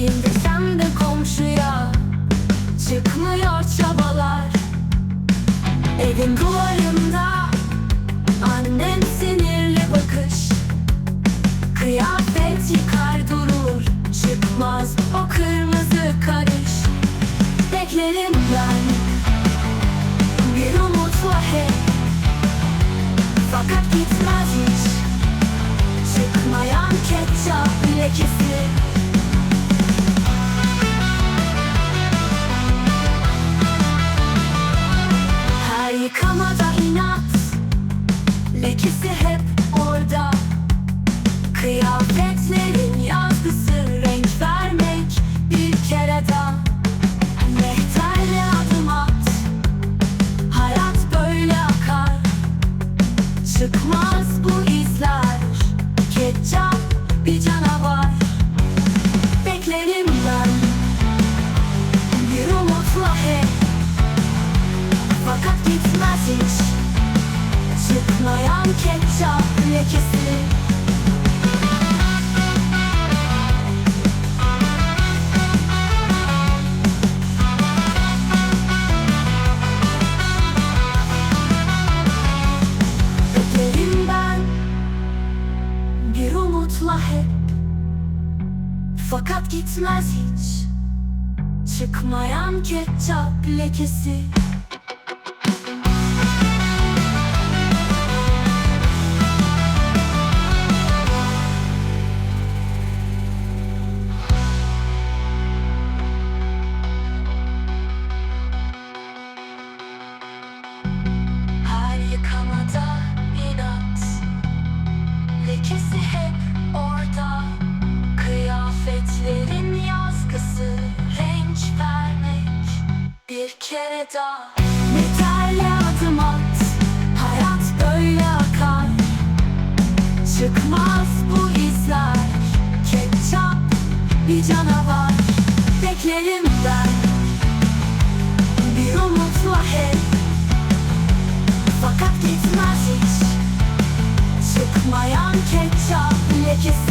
Zihinde sen de komşuya Çıkmıyor çabalar. Evin duvarında Annen sinirli bakış Kıyafet yıkar durur Çıkmaz o kırmızı karış. Beklerim ben Bir umutla hep Fakat gitmez Kıyafetlerin yazgısı renk vermek bir kere daha. Mehterle adım at Hayat böyle akar. Çıkmaz bu izler Ketçap bir canavar. Beklerim ben Bir umutla hep. Fakat gitmez Çıkmayan ketçap lekesi Fakat gitmez hiç. Çıkmayan ketçap lekesi kere daha. Metalli adım at Hayat böyle akar. Çıkmaz bu izler Ketçap bir canavar. Beklerim ben Bir umutla hep. Fakat gitmez hiç. Çıkmayan ketçap lekesi